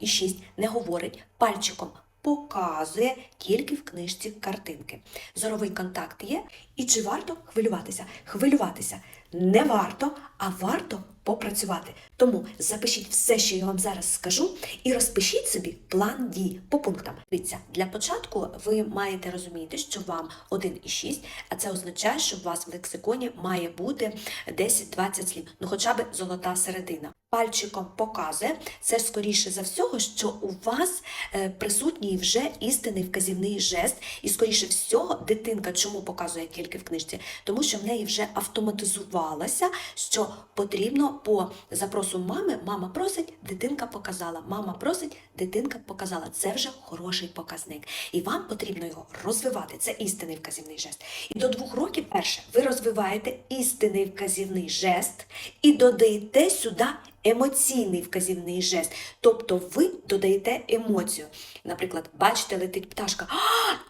і 6 не говорить пальчиком. Показує тільки в книжці картинки. Зоровий контакт є. І чи варто хвилюватися? Хвилюватися не варто, а варто попрацювати. Тому запишіть все, що я вам зараз скажу, і розпишіть собі план дій по пунктам. Дивіться, для початку ви маєте розуміти, що вам 1 і 6, а це означає, що у вас в лексиконі має бути 10-20 слів, ну хоча б золота середина. Пальчиком показує це скоріше за всього, що у вас е, присутній вже істинний вказівний жест, і скоріше всього дитинка чому показує тільки в книжці, тому що в неї вже автоматизувалося, що потрібно по запросу мами, мама просить, дитинка показала, мама просить, дитинка показала. Це вже хороший показник. І вам потрібно його розвивати. Це істинний вказівний жест. І до двох років, перше, ви розвиваєте істинний вказівний жест і додаєте сюди емоційний вказівний жест. Тобто ви додаєте емоцію. Наприклад, бачите, летить пташка.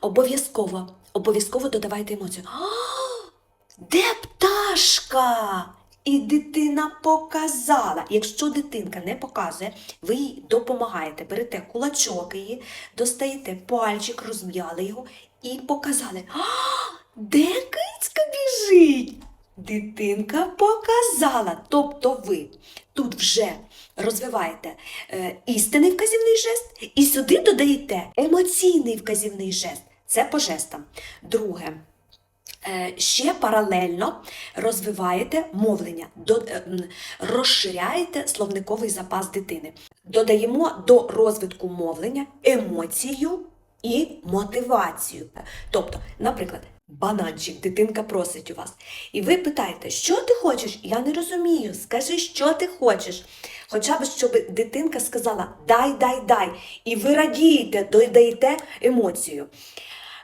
Обов'язково, обов'язково додавайте емоцію. Де пташка? І дитина показала. Якщо дитинка не показує, ви їй допомагаєте, берете кулачок її, достаєте пальчик, розм'яли його і показали. А, де кицька біжить? Дитинка показала. Тобто ви тут вже розвиваєте е, істинний вказівний жест і сюди додаєте емоційний вказівний жест. Це по жестам. Друге. Е, Ще паралельно розвиваєте мовлення, е, розширяєте словниковий запас дитини. Додаємо до розвитку мовлення емоцію і мотивацію. Тобто, наприклад, бананчик, дитинка просить у вас, і ви питаєте, що ти хочеш? Я не розумію, скажи, що ти хочеш. Хоча б щоб дитинка сказала дай, дай, дай. І ви радієте, додаєте емоцію.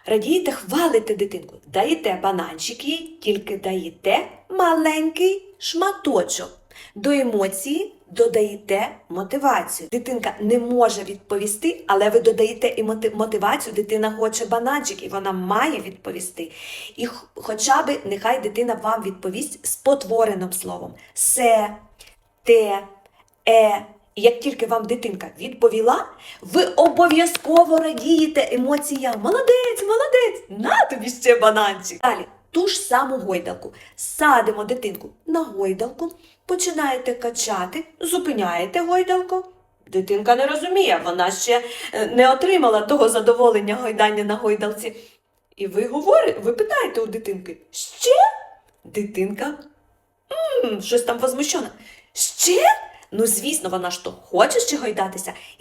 Радієте, хвалите дитинку, даєте бананчик їй, тільки даєте маленький шматочок. До емоції додаєте мотивацію. Дитинка не може відповісти, але ви додаєте і моти- мотивацію. Дитина хоче бананчик, і вона має відповісти. І хоча б нехай дитина вам відповість спотвореним словом: се, те, е. І як тільки вам дитинка відповіла, ви обов'язково радієте емоціям. Молодець, молодець! На тобі ще бананчик. Далі ту ж саму гойдалку. Садимо дитинку на гойдалку, починаєте качати, зупиняєте гойдалку. Дитинка не розуміє, вона ще е, не отримала того задоволення гойдання на гойдалці. І ви говорите, ви питаєте у дитинки, ще? Дитинка м, щось там возмущена. Ще? Ну, звісно, вона ж то хоче ще гойдатися.